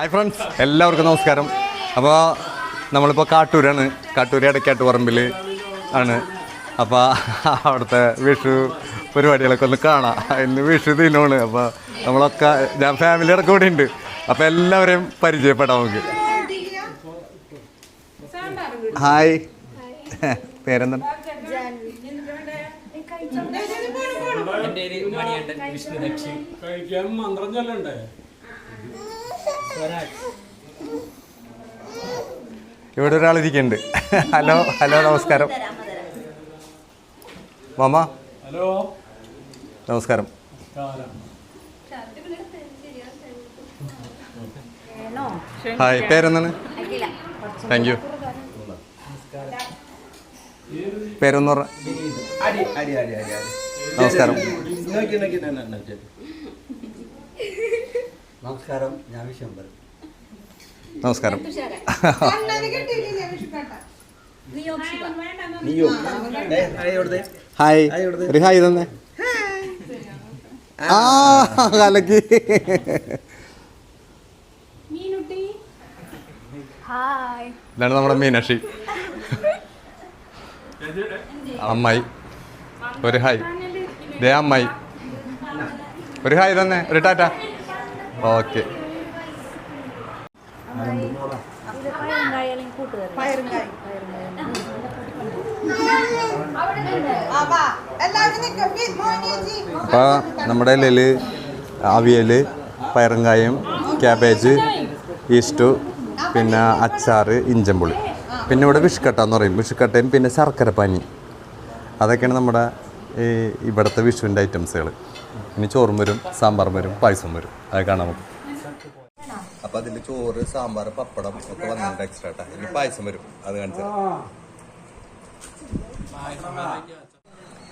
Hi friends എല്ലാവർക്കും നമസ്കാരം. അപ്പോൾ നമ്മളിപ്പോൾ കാട്ടൂരാണ്. കാട്ടൂർ ഇടയ്ക്കാട്ട് പറമ്പിൽ ആണ്. അപ്പോൾ അവിടുത്തെ വിഷു പരിപാടികളൊക്കെ ഒന്ന് കാണാം. ഇന്ന് വിഷു ദിനമാണ്. അപ്പോൾ നമ്മളൊക്കെ ഞാൻ ഫാമിലിയുടെ കൂടെ ഉണ്ട്. അപ്പോൾ എല്ലാവരെയും പരിചയപ്പെടാം നമുക്ക്. ഹായ് പേരെന്താണ്? എന്റെ മണിയണ്ടൻ വിഷ്ണു ദക്ഷി. കഴിക്കാൻ മന്ത്രം ചൊല്ലണ്ടേ? ഇവിടെ ഒരാൾ ഇരിക്കുന്നുണ്ട് ഹലോ ഹലോ നമസ്കാരം. മാമ? ഹലോ. നമസ്കാരം. ഹായ് പേരെന്താണ്? താങ്ക് യു പേരൊന്നു പറ. അടി അടി അടി അടി അടി. നമസ്കാരം. നമസ്കാരം ഞാൻ വിശ്വംബർ നമസ്കാരം. തന്നെ. ആ കലക്കി. ഹായ്. ഇതാണ് നമ്മുടെ മീനാക്ഷി. അമ്മായി. ഒരു ഹായ്. ദേ അമ്മായി. ഒരു ഹായ് തന്നെ. ഒരു ടാറ്റ. ഓക്കെ. അപ്പോൾ നമ്മുടെ ഇലയിൽ അവിയൽ പയറങ്കായും ക്യാബേജ് ഈസ്റ്റു പിന്നെ അച്ചാറ് ഇഞ്ചമ്പുളി. പിന്നെ ഇവിടെ വിഷുക്കട്ട എന്ന് പറയും. വിഷുക്കട്ടയും പിന്നെ ശർക്കര പനി. അതൊക്കെയാണ് നമ്മുടെ ഈ ഇവിടുത്തെ വിഷുവിന്റെ ഐറ്റംസുകൾ ഇനി ചോറും വരും സാമ്പാർ വരും പായസം വരും. അത് കാണാൻ നമുക്ക്. അപ്പോൾ അതിൽ ചോറ് സാമ്പാർ പപ്പടം ഒക്കെ വന്നിട്ടുണ്ട് എക്സ്ട്രാ കേട്ടോ ഇനി പായസം വരും അത് കാണിച്ചു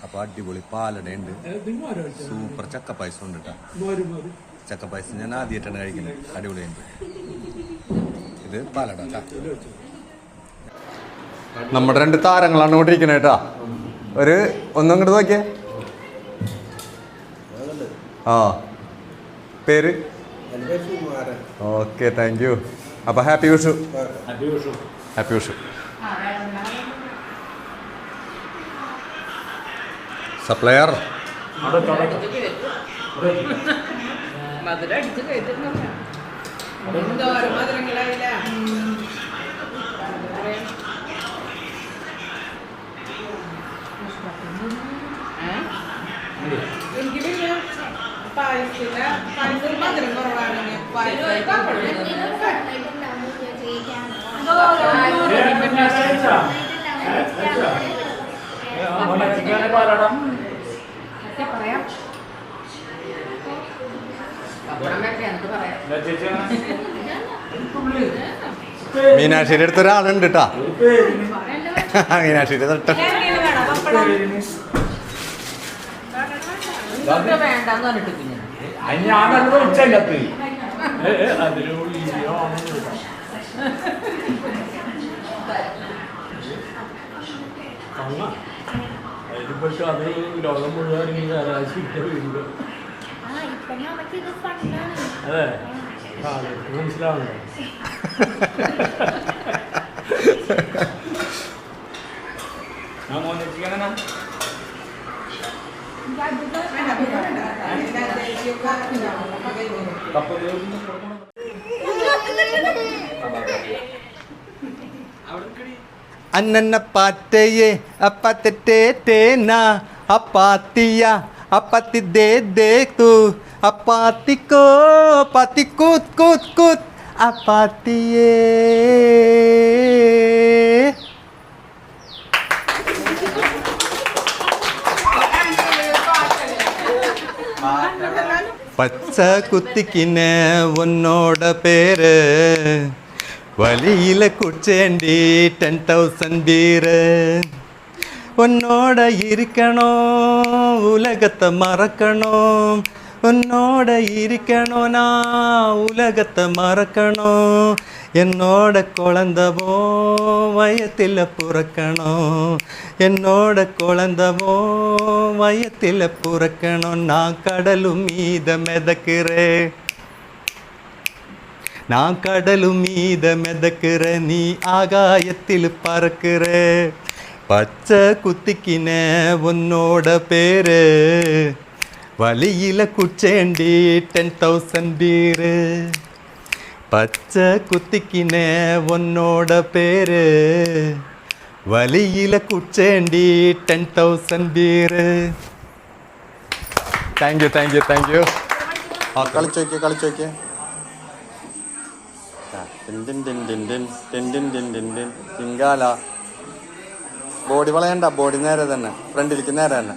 അപ്പോൾ അടിപൊളി പാലടയുണ്ട് സൂപ്പർ ചക്ക പായസം ഉണ്ട് കേട്ടോ പായസം ഞാൻ ആദ്യമായിട്ടാണ് കഴിക്കുന്നത് അടിപൊളി ഉണ്ട്. ഇത് പാലട നമ്മുടെ രണ്ട് താരങ്ങളാണ് ഇവിടെ ഇരിക്കുന്നത് കേട്ടോ ഒരു ഒന്നും ഇങ്ങോട്ട് നോക്കിയേ. ആ. പേര്? ഓക്കെ താങ്ക് യു അപ്പോൾ happy Vishu. Happy Vishu. Supplier. Yeah. അടിച്ച് കഴിച്ചിട്ടുണ്ടോ പായസത്തിൽ പായസം മധുരം കുറവാണെങ്കിൽ മീനാക്ഷിയുടെ അടുത്തൊരാളുണ്ട് കേട്ടാ മീനാക്ഷിയുടെ തൊട്ട് ഞാനത് വെച്ചല്ലത്ത് അതിലൂടെ അതിൽപ്പെട്ട് അത് ലോകം മുഴുവൻ ഈ നമുക്കിത് ഫണ്ടാണ് അതെ. കാലത്ത് അന്നന്ന പാറ്റയെ അപ്പത്തെ തേന അപ്പാത്തിയ അപ്പത്തി ദേ ദേ തു അപ്പാത്തിക്കോ പത്തി കൂത്ത് കൂത്ത് കൂത്ത് അപ്പാത്തിയേ பச்சை குத்திக்கின உன்னோட பேரு. வழியில் குடிச்சேண்டி டென் தௌசண்ட் பீரு. உன்னோட இருக்கணும் உலகத்தை மறக்கணும். உன்னோட இருக்கணும் நான் உலகத்தை மறக்கணும். என்னோட குழந்தவோ வயத்தில் புறக்கணும். என்னோட குழந்தவோ வயத்தில் புறக்கணும். நான் கடலும் மீத மிதக்கிறேன். நான் கடலும் மீத மிதக்கிற நீ ஆகாயத்தில் பறக்கிற പച്ച കുത്തിക്കിന ഒന്നോട പേര് വലിയില കുച്ചേണ്ടി ടെൻ തൗസൻഡ് ബീര് പച്ച കുത്തിക്കിന ഒന്നോട പേര് വലിയില കുച്ചേണ്ടി ten thousand beer thank you thank you thank you കളിച്ചു നോക്കിയേ കളിച്ചു നോക്കിയേ ടിൻ ടിൻ ടിൻ ടിൻ ടിൻ ടിൻ ടിൻ ബോഡി വളയണ്ട ബോഡി നേരെ തന്നെ ഫ്രണ്ടിലേക്ക് നേരെ തന്നെ.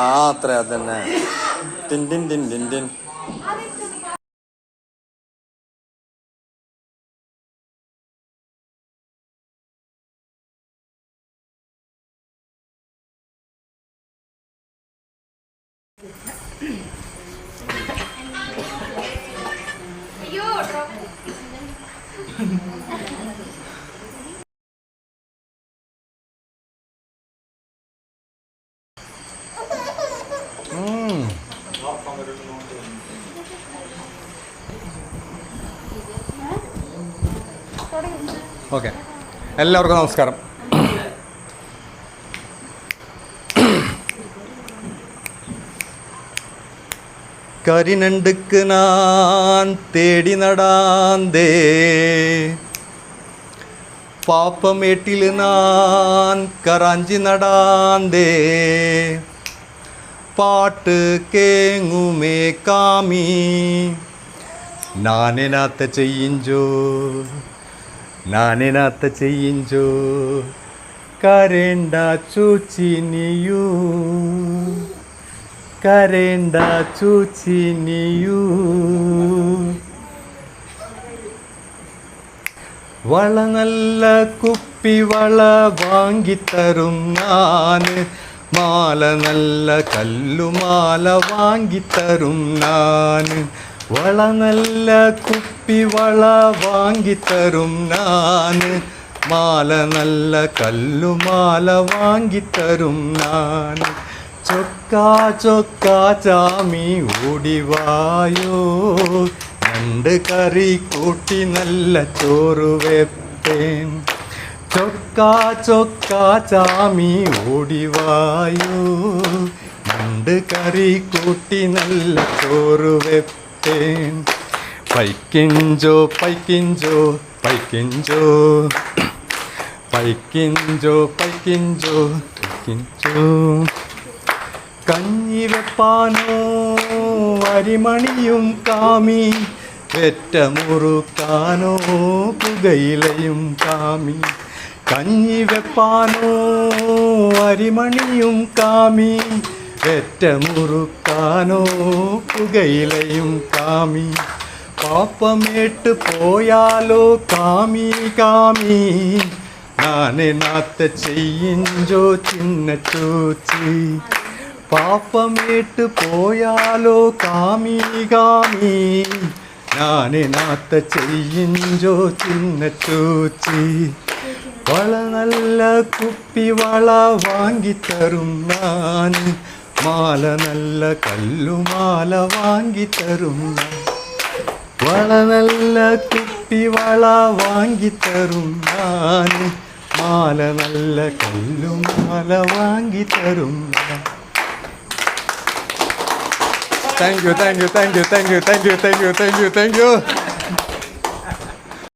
ആ അത്ര അത് തന്നെ ടിൻ ടിൻ ടിൻ ടിൻ ടിൻ. പങ്കെടുക്കുന്നുണ്ട് ഓക്കെ. എല്ലാവർക്കും നമസ്കാരം. കരിനണ്ടുക്ക് നാൻ തേടി നടാന്തേ. പാപ്പമേട്ടിൽ നാൻ കറാഞ്ചി നടാന്തേ. പാട്ട് കേങ്ങുമേ കാമി. നാനെനാത്ത ചെയ്യിഞ്ചോ. നാനെനാത്ത ചെയ്യിഞ്ചോ. കരേണ്ട ചൂച്ചിനിയൂ. കരേണ്ട ചൂച്ചിനിയൂ. വള നല്ല കുപ്പി വള വാങ്ങിത്തരും നാന്. മാല നല്ല കല്ലുമാല വാങ്ങിത്തരും നാന് വള നല്ല കുപ്പി വള വാങ്ങിത്തരും നാന് മാല നല്ല കല്ലുമാല വാങ്ങിത്തരും നാന് ചൊക്കാ ചൊക്കാ ചാമി ഓടിവായോ രണ്ട് കറി കൂട്ടി നല്ല ചോറ് വെപ്പേൻ. ചൊക്കാ ചൊക്കാ ചാമി ഓടിവായൂ. രണ്ട് കറി കൂട്ടി നല്ല ചോറ് വെപ്പേൻ. പൈക്കിഞ്ചോ പൈക്കിഞ്ചോ പൈക്കിഞ്ചോ. പൈക്കിഞ്ചോ പൈക്കിഞ്ചോ പൈക്കിഞ്ചോ. കഞ്ഞി വെപ്പാനോ അരിമണിയും കാമി. വെറ്റ മുറുക്കാനോ പുകയിലയും കാമി. കഞ്ഞി വെപ്പാനോ അരിമണിയും കാമി വെറ്റ മുറുക്കാനോ പുകയിലയും കാമി. പാപ്പമേട്ട് പോയാലോ കാമി കാമി. നാനെ നാത്ത ചെയ്യിഞ്ചോ ചിന്ന ചോച്ചി. പാപ്പമേട്ട് പോയാലോ കാമി കാമി. നാനെ നാത്ത ചെയ്യിഞ്ചോ ചിന്ന ചോച്ചി. വള നല്ല കുപ്പി വള വാങ്ങിത്തരും ഞാൻ. മാല നല്ല കല്ലുമാല ഞാൻ. വള നല്ല കുപ്പി വള വാങ്ങിത്തരും ഞാൻ. മാല നല്ല കല്ലുമാല നാൻ thank you thank you thank you thank you thank you thank you thank you thank you